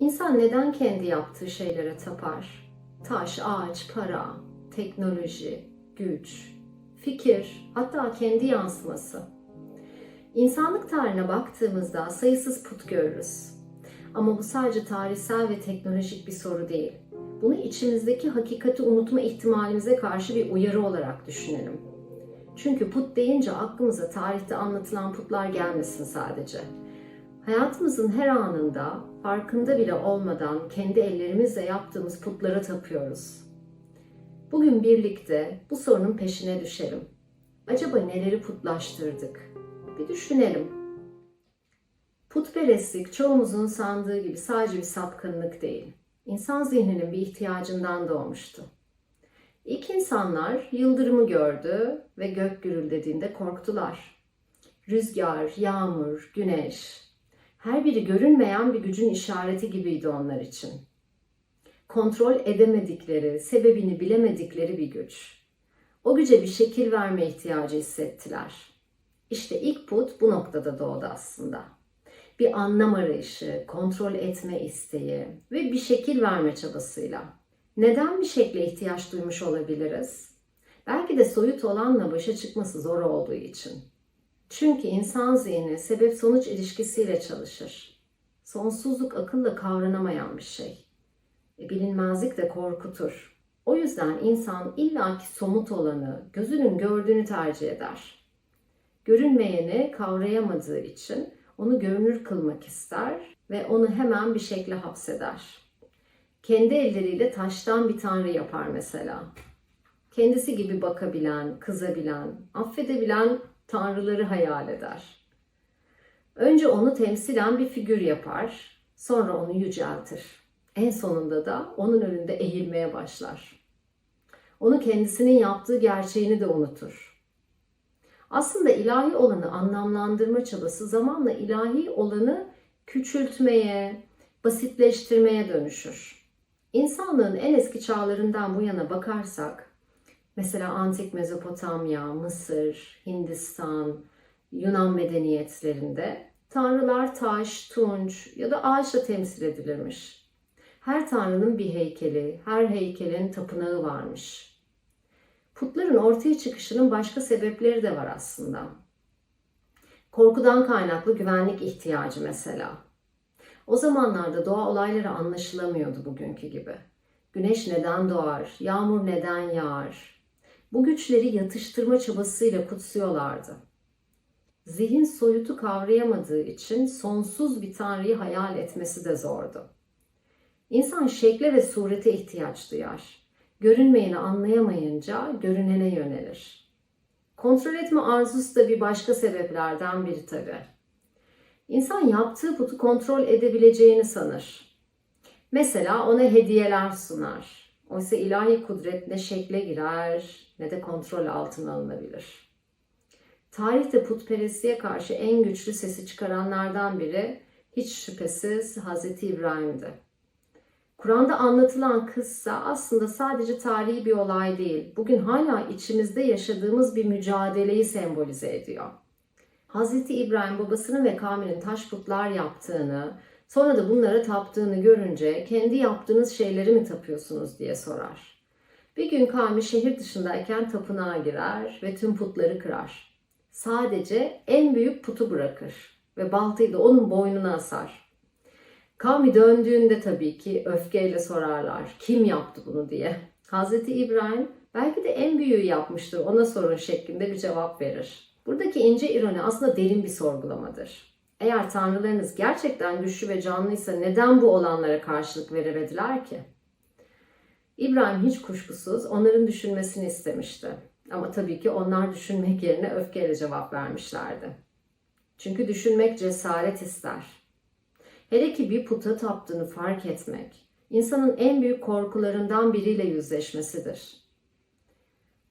İnsan neden kendi yaptığı şeylere tapar? Taş, ağaç, para, teknoloji, güç, fikir, hatta kendi yansıması. İnsanlık tarihine baktığımızda sayısız put görürüz. Ama bu sadece tarihsel ve teknolojik bir soru değil. Bunu içimizdeki hakikati unutma ihtimalimize karşı bir uyarı olarak düşünelim. Çünkü put deyince aklımıza tarihte anlatılan putlar gelmesin sadece. Hayatımızın her anında farkında bile olmadan kendi ellerimizle yaptığımız putlara tapıyoruz. Bugün birlikte bu sorunun peşine düşelim. Acaba neleri putlaştırdık? Bir düşünelim. Putperestlik çoğumuzun sandığı gibi sadece bir sapkınlık değil. İnsan zihninin bir ihtiyacından doğmuştu. İlk insanlar yıldırımı gördü ve gök gürüldediğinde korktular. Rüzgar, yağmur, güneş, her biri görünmeyen bir gücün işareti gibiydi onlar için. Kontrol edemedikleri, sebebini bilemedikleri bir güç. O güce bir şekil verme ihtiyacı hissettiler. İşte ilk put bu noktada doğdu aslında. Bir anlam arayışı, kontrol etme isteği ve bir şekil verme çabasıyla. Neden bir şekle ihtiyaç duymuş olabiliriz? Belki de soyut olanla başa çıkması zor olduğu için. Çünkü insan zihni sebep sonuç ilişkisiyle çalışır. Sonsuzluk akılla kavranamayan bir şey. E, bilinmezlik de korkutur. O yüzden insan illaki somut olanı, gözünün gördüğünü tercih eder. Görünmeyeni kavrayamadığı için onu görünür kılmak ister ve onu hemen bir şekle hapseder. Kendi elleriyle taştan bir tanrı yapar mesela. Kendisi gibi bakabilen, kızabilen, affedebilen tanrıları hayal eder. Önce onu temsilen bir figür yapar, sonra onu yüceltir. En sonunda da onun önünde eğilmeye başlar. Onu kendisinin yaptığı gerçeğini de unutur. Aslında ilahi olanı anlamlandırma çabası zamanla ilahi olanı küçültmeye, basitleştirmeye dönüşür. İnsanlığın en eski çağlarından bu yana bakarsak, mesela antik Mezopotamya, Mısır, Hindistan, Yunan medeniyetlerinde tanrılar taş, tunç ya da ağaçla temsil edilirmiş. Her tanrının bir heykeli, her heykelin tapınağı varmış. Putların ortaya çıkışının başka sebepleri de var aslında. Korkudan kaynaklı güvenlik ihtiyacı mesela. O zamanlarda doğa olayları anlaşılamıyordu bugünkü gibi. Güneş neden doğar, yağmur neden yağar? Bu güçleri yatıştırma çabasıyla kutsuyorlardı. Zihin soyutu kavrayamadığı için sonsuz bir tanrıyı hayal etmesi de zordu. İnsan şekle ve surete ihtiyaç duyar. Görünmeyeni anlayamayınca görünene yönelir. Kontrol etme arzusu da bir başka sebeplerden biri tabii. İnsan yaptığı putu kontrol edebileceğini sanır. Mesela ona hediyeler sunar. Oysa ilahi kudret ne şekle girer ne de kontrol altına alınabilir. Tarihte putperestliğe karşı en güçlü sesi çıkaranlardan biri hiç şüphesiz Hz. İbrahim'di. Kur'an'da anlatılan kıssa aslında sadece tarihi bir olay değil. Bugün hala içimizde yaşadığımız bir mücadeleyi sembolize ediyor. Hz. İbrahim babasının ve kavminin taş putlar yaptığını, sonra da bunlara taptığını görünce kendi yaptığınız şeyleri mi tapıyorsunuz diye sorar. Bir gün kavmi şehir dışındayken tapınağa girer ve tüm putları kırar. Sadece en büyük putu bırakır ve baltayı da onun boynuna asar. Kavmi döndüğünde tabii ki öfkeyle sorarlar kim yaptı bunu diye. Hazreti İbrahim belki de en büyüğü yapmıştır ona sorun şeklinde bir cevap verir. Buradaki ince ironi aslında derin bir sorgulamadır. Eğer tanrılarınız gerçekten güçlü ve canlıysa neden bu olanlara karşılık veremediler ki? İbrahim hiç kuşkusuz onların düşünmesini istemişti. Ama tabii ki onlar düşünmek yerine öfkeyle cevap vermişlerdi. Çünkü düşünmek cesaret ister. Hele ki bir puta taptığını fark etmek, insanın en büyük korkularından biriyle yüzleşmesidir.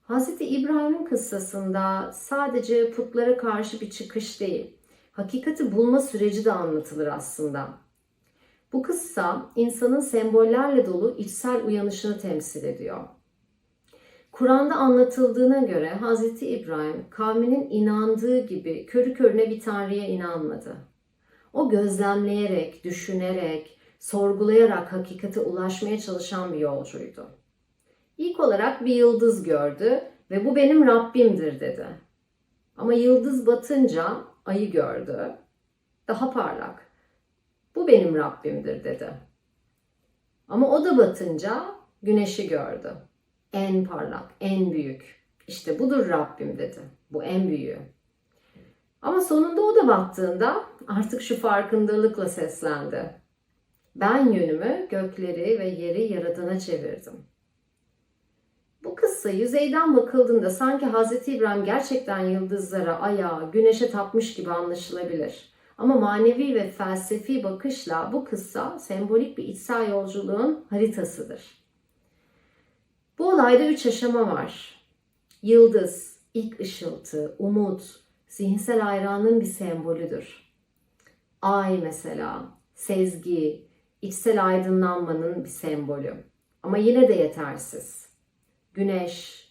Hz. İbrahim'in kıssasında sadece putlara karşı bir çıkış değil, hakikati bulma süreci de anlatılır aslında. Bu kıssa insanın sembollerle dolu içsel uyanışını temsil ediyor. Kur'an'da anlatıldığına göre Hz. İbrahim kavminin inandığı gibi körü körüne bir tanrıya inanmadı. O gözlemleyerek, düşünerek, sorgulayarak hakikate ulaşmaya çalışan bir yolcuydu. İlk olarak bir yıldız gördü ve bu benim Rabbimdir dedi. Ama yıldız batınca ayı gördü. Daha parlak. Bu benim Rabbimdir dedi. Ama o da batınca güneşi gördü. En parlak, en büyük. İşte budur Rabbim dedi. Bu en büyüğü. Ama sonunda o da battığında artık şu farkındalıkla seslendi. Ben yönümü gökleri ve yeri yaradana çevirdim. Bu kıssa yüzeyden bakıldığında sanki Hz. İbrahim gerçekten yıldızlara, aya, güneşe tapmış gibi anlaşılabilir. Ama manevi ve felsefi bakışla bu kıssa sembolik bir içsel yolculuğun haritasıdır. Bu olayda üç aşama var. Yıldız, ilk ışıltı, umut, zihinsel hayranın bir sembolüdür. Ay mesela, sezgi, içsel aydınlanmanın bir sembolü. Ama yine de yetersiz. Güneş,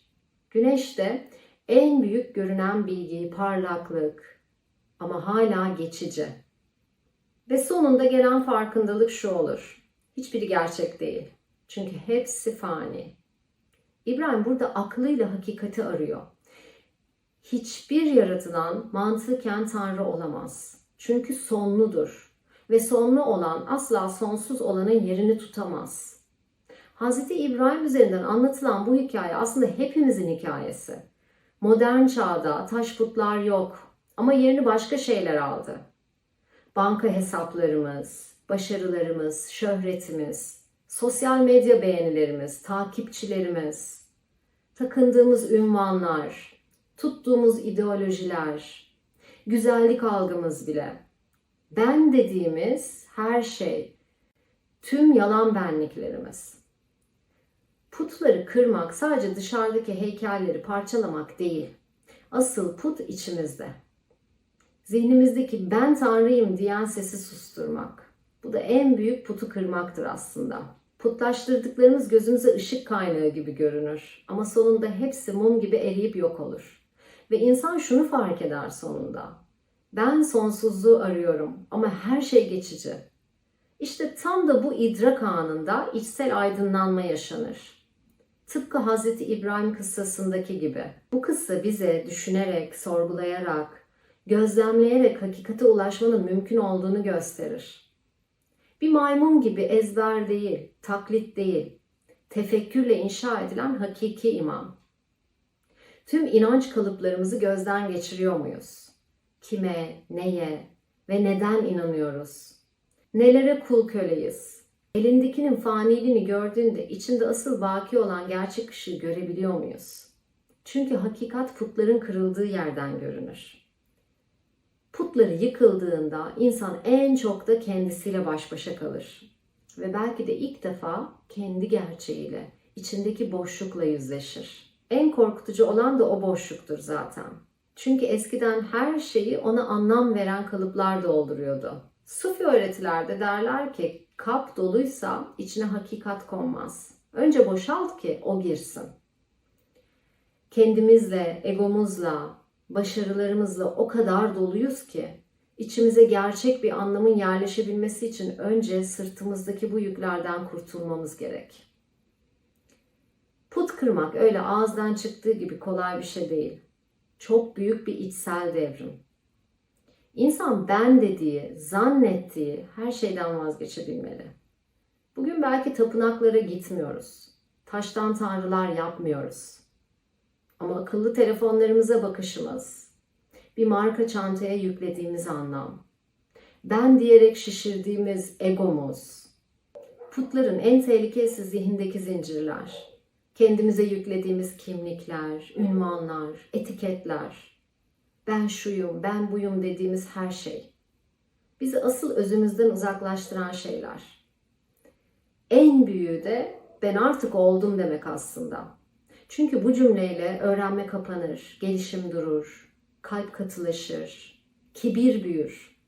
güneş de en büyük görünen bilgi, parlaklık ama hala geçici. Ve sonunda gelen farkındalık şu olur. Hiçbiri gerçek değil. Çünkü hepsi fani. İbrahim burada aklıyla hakikati arıyor. Hiçbir yaratılan mantıken Tanrı olamaz. Çünkü sonludur. Ve sonlu olan asla sonsuz olanın yerini tutamaz. Hz. İbrahim üzerinden anlatılan bu hikaye aslında hepimizin hikayesi. Modern çağda taş putlar yok ama yerini başka şeyler aldı. Banka hesaplarımız, başarılarımız, şöhretimiz, sosyal medya beğenilerimiz, takipçilerimiz, takındığımız ünvanlar, tuttuğumuz ideolojiler, güzellik algımız bile. Ben dediğimiz her şey, tüm yalan benliklerimiz. Putları kırmak sadece dışarıdaki heykelleri parçalamak değil. Asıl put içimizde. Zihnimizdeki ben tanrıyım diyen sesi susturmak. Bu da en büyük putu kırmaktır aslında. Putlaştırdıklarımız gözümüze ışık kaynağı gibi görünür. Ama sonunda hepsi mum gibi eriyip yok olur. Ve insan şunu fark eder sonunda. Ben sonsuzluğu arıyorum ama her şey geçici. İşte tam da bu idrak anında içsel aydınlanma yaşanır. Tıpkı Hz. İbrahim kıssasındaki gibi. Bu kıssa bize düşünerek, sorgulayarak, gözlemleyerek hakikate ulaşmanın mümkün olduğunu gösterir. Bir maymun gibi ezber değil, taklit değil, tefekkürle inşa edilen hakiki iman. Tüm inanç kalıplarımızı gözden geçiriyor muyuz? Kime, neye ve neden inanıyoruz? Nelere kul köleyiz? Elindekinin faniliğini gördüğünde içinde asıl baki olan gerçek ışığı görebiliyor muyuz? Çünkü hakikat putların kırıldığı yerden görünür. Putları yıkıldığında insan en çok da kendisiyle baş başa kalır. Ve belki de ilk defa kendi gerçeğiyle, içindeki boşlukla yüzleşir. En korkutucu olan da o boşluktur zaten. Çünkü eskiden her şeyi ona anlam veren kalıplar dolduruyordu. Sufi öğretilerde derler ki kap doluysa içine hakikat konmaz. Önce boşalt ki o girsin. Kendimizle, egomuzla, başarılarımızla o kadar doluyuz ki içimize gerçek bir anlamın yerleşebilmesi için önce sırtımızdaki bu yüklerden kurtulmamız gerek. Put kırmak öyle ağızdan çıktığı gibi kolay bir şey değil. Çok büyük bir içsel devrim. İnsan ben dediği, zannettiği her şeyden vazgeçebilmeli. Bugün belki tapınaklara gitmiyoruz. Taştan tanrılar yapmıyoruz. Ama akıllı telefonlarımıza bakışımız, bir marka çantaya yüklediğimiz anlam, ben diyerek şişirdiğimiz egomuz, putların en tehlikesi zihindeki zincirler, kendimize yüklediğimiz kimlikler, ünvanlar, etiketler, ben şuyum, ben buyum dediğimiz her şey. Bizi asıl özümüzden uzaklaştıran şeyler. En büyüğü de ben artık oldum demek aslında. Çünkü bu cümleyle öğrenme kapanır, gelişim durur, kalp katılaşır, kibir büyür.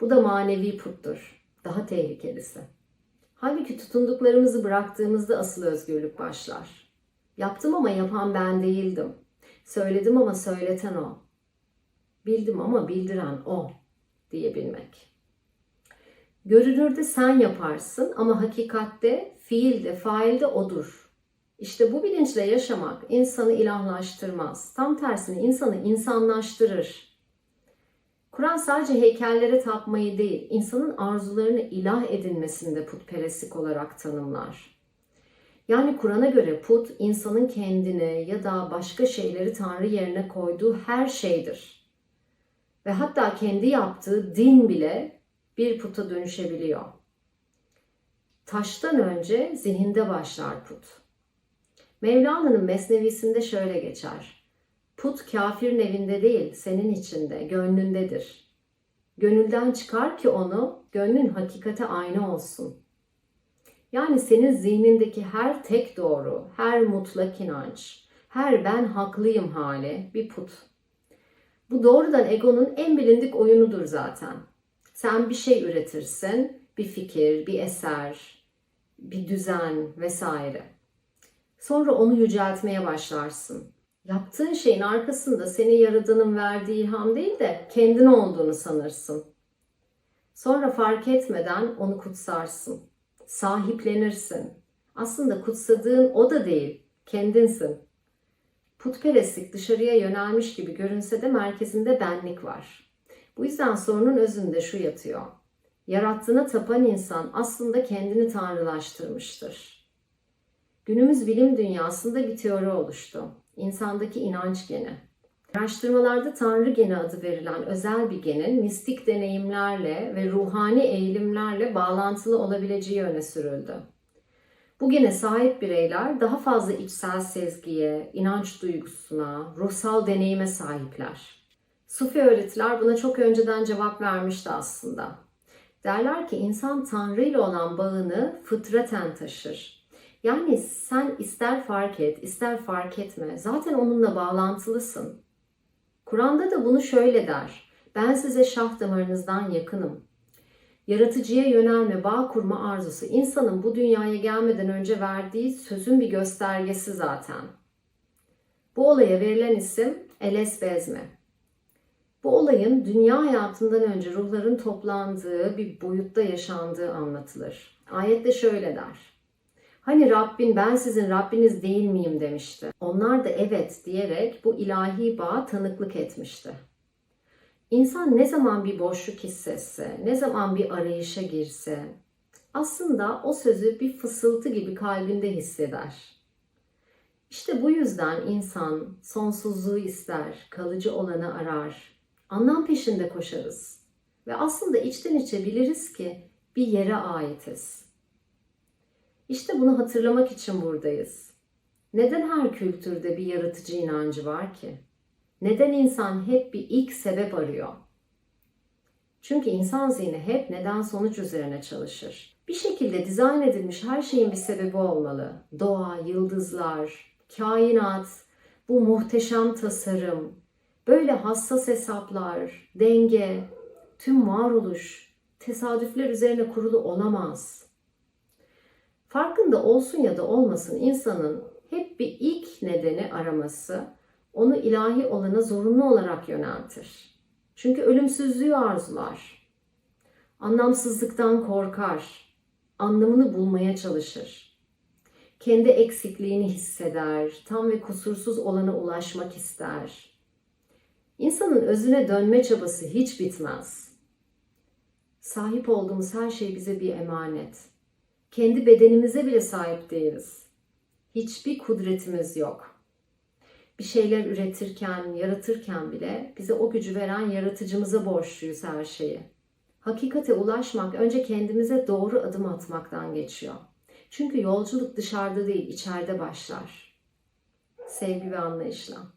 Bu da manevi puttur. Daha tehlikelisi. Halbuki tutunduklarımızı bıraktığımızda asıl özgürlük başlar. Yaptım ama yapan ben değildim. Söyledim ama söyleten o. Bildim ama bildiren o diyebilmek. Görünürde sen yaparsın ama hakikatte fiilde, failde odur. İşte bu bilinçle yaşamak insanı ilahlaştırmaz. Tam tersine insanı insanlaştırır. Kur'an sadece heykellere tapmayı değil, insanın arzularını ilah edinmesini de putperestlik olarak tanımlar. Yani Kur'an'a göre put insanın kendini ya da başka şeyleri Tanrı yerine koyduğu her şeydir. Ve hatta kendi yaptığı din bile bir puta dönüşebiliyor. Taştan önce zihinde başlar put. Mevlana'nın Mesnevisinde şöyle geçer. Put kafirin evinde değil, senin içinde, gönlündedir. Gönülden çıkar ki onu, gönlün hakikate aynı olsun. Yani senin zihnindeki her tek doğru, her mutlak inanç, her ben haklıyım hali bir put. Bu doğrudan egonun en bilindik oyunudur zaten. Sen bir şey üretirsin, bir fikir, bir eser, bir düzen vesaire. Sonra onu yüceltmeye başlarsın. Yaptığın şeyin arkasında seni yaradanın verdiği ilham değil de kendin olduğunu sanırsın. Sonra fark etmeden onu kutsarsın. Sahiplenirsin. Aslında kutsadığın o da değil, kendinsin. Putperestlik dışarıya yönelmiş gibi görünse de merkezinde benlik var. Bu yüzden sorunun özünde şu yatıyor. Yarattığına tapan insan aslında kendini tanrılaştırmıştır. Günümüz bilim dünyasında bir teori oluştu. İnsandaki inanç geni. Araştırmalarda Tanrı geni adı verilen özel bir genin mistik deneyimlerle ve ruhani eğilimlerle bağlantılı olabileceği öne sürüldü. Bu gene sahip bireyler daha fazla içsel sezgiye, inanç duygusuna, ruhsal deneyime sahipler. Sufi öğretiler buna çok önceden cevap vermişti aslında. Derler ki insan Tanrı ile olan bağını fıtraten taşır. Yani sen ister fark et, ister fark etme. Zaten onunla bağlantılısın. Kur'an'da da bunu şöyle der. Ben size şah damarınızdan yakınım. Yaratıcıya yönelme, bağ kurma arzusu insanın bu dünyaya gelmeden önce verdiği sözün bir göstergesi zaten. Bu olaya verilen isim Eles Bezme. Bu olayın dünya hayatından önce ruhların toplandığı bir boyutta yaşandığı anlatılır. Ayette şöyle der. Hani Rabbin ben sizin Rabbiniz değil miyim demişti. Onlar da evet diyerek bu ilahi bağa tanıklık etmişti. İnsan ne zaman bir boşluk hissetse, ne zaman bir arayışa girse, aslında o sözü bir fısıltı gibi kalbinde hisseder. İşte bu yüzden insan sonsuzluğu ister, kalıcı olanı arar, anlam peşinde koşarız. Ve aslında içten içe biliriz ki bir yere aitiz. İşte bunu hatırlamak için buradayız. Neden her kültürde bir yaratıcı inancı var ki? Neden insan hep bir ilk sebep arıyor? Çünkü insan zihni hep neden sonuç üzerine çalışır. Bir şekilde dizayn edilmiş her şeyin bir sebebi olmalı. Doğa, yıldızlar, kainat, bu muhteşem tasarım, böyle hassas hesaplar, denge, tüm varoluş tesadüfler üzerine kurulu olamaz. Farkında olsun ya da olmasın insanın hep bir ilk nedeni araması onu ilahi olana zorunlu olarak yöneltir. Çünkü ölümsüzlüğü arzular. Anlamsızlıktan korkar. Anlamını bulmaya çalışır. Kendi eksikliğini hisseder. Tam ve kusursuz olana ulaşmak ister. İnsanın özüne dönme çabası hiç bitmez. Sahip olduğumuz her şey bize bir emanet. Kendi bedenimize bile sahip değiliz. Hiçbir kudretimiz yok. Bir şeyler üretirken, yaratırken bile bize o gücü veren yaratıcımıza borçluyuz her şeyi. Hakikate ulaşmak önce kendimize doğru adım atmaktan geçiyor. Çünkü yolculuk dışarıda değil, içeride başlar. Sevgi ve anlayışla.